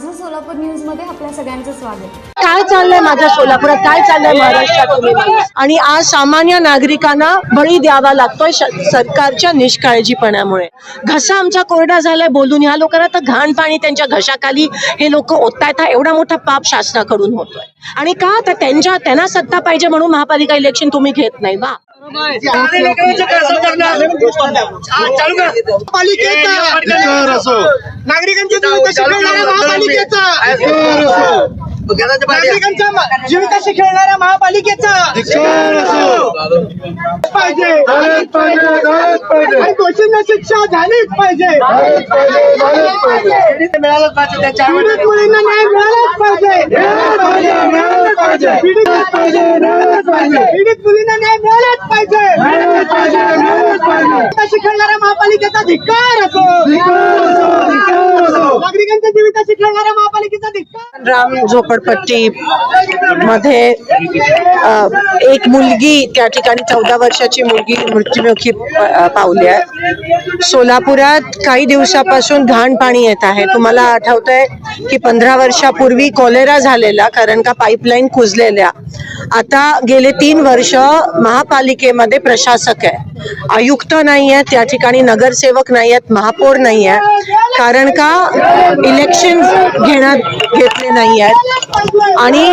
माझं सोलापूर न्यूजमध्ये आपल्या सगळ्यांचं स्वागत. काय चाललंय माझ्या सोलापुरात? काय चाललंय महाराष्ट्रात आणि आज सामान्य नागरिकांना बळी द्यावा लागतोय सरकारच्या निष्काळजीपणामुळे. घसा आमचा कोरडा झालाय बोलून. ह्या लोकांना तर घाण पाणी त्यांच्या घशाखाली हे लोक ओतायत हा एवढा मोठा पाप शासनाकडून होतोय. आणि का? तर त्यांच्या त्यांना सत्ता पाहिजे म्हणून महापालिका इलेक्शन तुम्ही घेत नाही. वा. पालिकेचा असो नागरिकांची जीवित शिकवणाऱ्या महापालिकेचा नागरिकांचा म- जीवित शिकवणाऱ्या महापालिकेचा पाहिजे. दोषींना शिक्षा झालीच पाहिजे. पाहिजे मिळालंच पीडित मुलींना न्याय मिळालाच पाहिजे. पीडित मुलींना न्याय मिळालाच पाहिजे. शिकवणाऱ्या महापालिकेचा धिक्कार असो. अधिकार असो अधिकार असो. नागरिकांच्या जीवित शिकवणाऱ्या महापालिकेचा धिक्कार. राम झोपडपट्टी. मध्ये अ, एक मुलगी त्या ठिकाणी चौदा वर्षाची मुलगी मृत्युमुखी पावली आहे. सोलापुरात काही दिवसापासून घाण पाणी येत आहे. तुम्हाला आठवतंय की पंधरा वर्षापूर्वी कॉलेरा झालेला कारण का पाईपलाईन कुजलेल्या. आता गेले तीन वर्ष महापालिकेमध्ये प्रशासक आहे. आयुक्त नाही आहेत त्या ठिकाणी नगरसेवक नाही आहेत महापौर नाही आहे कारण का इलेक्शन घेण्यात घेतले नाही आहेत आणि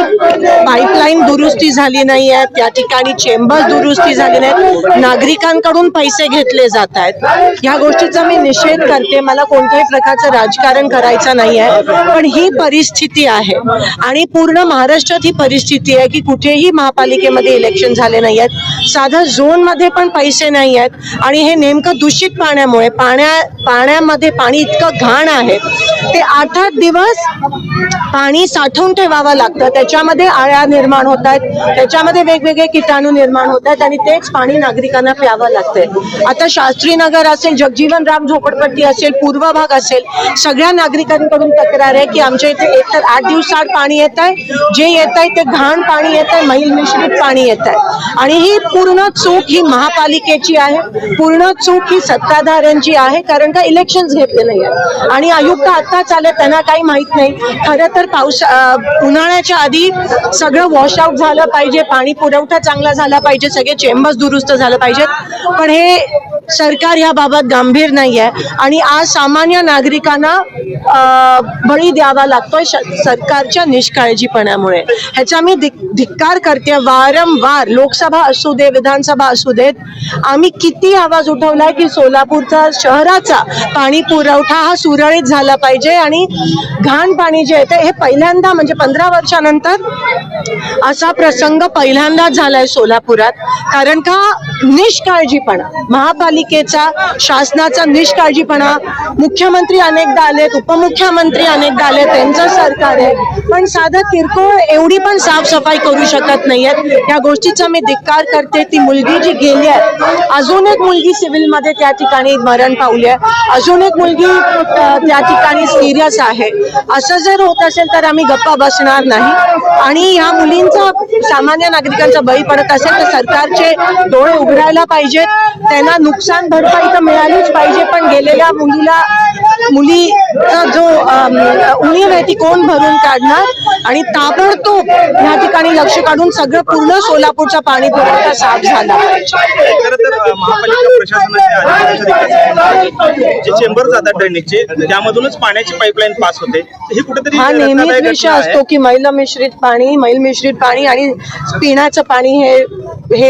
पाईपलाईन दुरुस्ती झाली नाही आहे त्या ठिकाणी चेंबर दुरुस्ती झाली नाही नागरिकांकडून पैसे घेतले जात आहेत. या गोष्टीचा मी निषेध करते. मला कोणत्याही प्रकारचं राजकारण करायचं नाही आहे. पण ही परिस्थिती आहे. आणि पूर्ण महाराष्ट्रात ही परिस्थिती आहे की कुठेही महापालिकेमध्ये इलेक्शन झाले नाही आहेत. साधा झोनमध्ये पण पैसे नाही आहेत. आणि हे नेमकं दूषित पाण्यामुळे पाण्या पाण्यामध्ये पाणी इतकं घाण आहे. ते आठ आठ दिवस पाणी साठवून ठेवावं लागतं. त्याच्यामध्ये आळ्या निर्माण होत आहेत. त्याच्यामध्ये वेगवेगळे किटाणू निर्माण होत आहेत. आणि तेच पाणी नागरिकांना प्यावं लागतंय. आता नगर असेल जगजीवन राम झोपडपट्टी असेल पूर्व भाग असेल सगळ्या नागरिकांकडून तक्रार आहे की आमच्या इथे एकतर आठ दिवसाआड पाणी येत आहे जे येत आहे ते घाण पाणी येत आहे मैल मिश्रित पाणी येत आहे. आणि ही पूर्ण चूक ही महापालिकेची आहे पूर्ण चूक ही सत्ताधाऱ्यांची आहे कारण का इलेक्शन घेतले नाही आणि आयुक्त आत्ताच आले त्यांना काही माहीत नाही. खरं तर पाऊस उन्हाळ्याच्या आधी सगळं वॉशआउट झालं पाहिजे पाणी पुरवठा चांगला झाला पाहिजे सगळे चेंबर्स दुरुस्त झालं पाहिजेत. पण हे सरकार याबाबत गंभीर नाही आहे आणि आज सामान्य नागरिकांना अं, बळी द्यावा लागतोय सरकारच्या निष्काळजीपणामुळे. ह्याचा मी धिक- धिक्कार करते. वारंवार लोकसभा असू दे विधानसभा असू देत आम्ही किती आवाज उठवलाय की सोलापूरचा शहराचा पाणी पुरवठा हा सुरळीत झाला पाहिजे आणि घाण पाणी जे येते हे पहिल्यांदा म्हणजे पंधरा वर्षानंतर असा प्रसंग पहिल्यांदाच झालाय सोलापुरात. कारण का? निष्काळजीपणा. महापालिकेचा शासनाचा निष्काळजीपणा मुख्यमंत्री अनेकदा आलेत उपमुख्यमंत्री अनेकदा आले त्यांचं सरकार आहे. पण साधं किरकोळ एवढी पण साफसफाई करू शकत नाहीयेत. या गोष्टीचा मी धिक्कार करते. ती मुलगी जी गेली आहे अजून एक मुलगी सिव्हिलमध्ये त्या ठिकाणी मरण पावली आहे. अजून एक मुलगी त्या ठिकाणी सिरियस आहे. असं जर होत असेल तर आम्ही गप्पा बसणार नाही. आणि ह्या मुलींचा सामान्य नागरिकांचा बळी पडत असेल तर सरकारचे डोळे उघडायला पाहिजेत. त्यांना नुकसान भरपाई तर मिळालीच पाहिजे पण गेलेल्या मुलीला मुलीचा जो उणीव आहे ती कोण भरून काढणार? आणि ताबडतोब ह्या ठिकाणी लक्ष काढून सगळं पूर्ण सोलापूरचा पाणी पुरवठा साफ झाला. महापालिका चेंबर जातात ड्रेनेजचे त्यामधूनच पाण्याची पाईपलाईन पास होते. ही कुठेतरी हा नेहमीच विषय. असतो की मैल मिश्रित पाणी मैल मिश्रित पाणी आणि पिण्याचं पाणी हे हे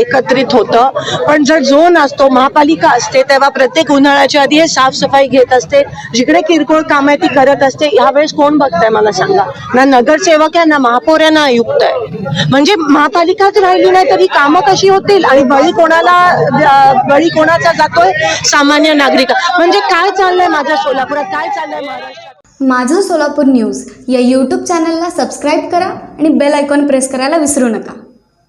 एकत्रित होतं. पण जर झोन असतो महापालिका असते तेव्हा प्रत्येक उन्हाळ्याच्या आधी हे साफसफाई घेत असते जिकडे किरकोळ काम आहे ती करत असते यावेळेस कोण बघताय मला सांगा? ना नगरसेवक आहे ना महापौर आहे ना आयुक्त आहे. म्हणजे महापालिकाच राहिली नाही तरी कामं कशी होतील? आणि बळी कोणाला बळी कोणाचा जातोय? सामान्य नागरिक. म्हणजे काय चाललंय माझ्या सोलापुरात? काय चाललंय महाराष्ट्रात? माझं सोलापूर न्यूज या यूट्यूब चॅनलला सबस्क्राईब करा आणि बेल आयकॉन प्रेस करायला विसरू नका.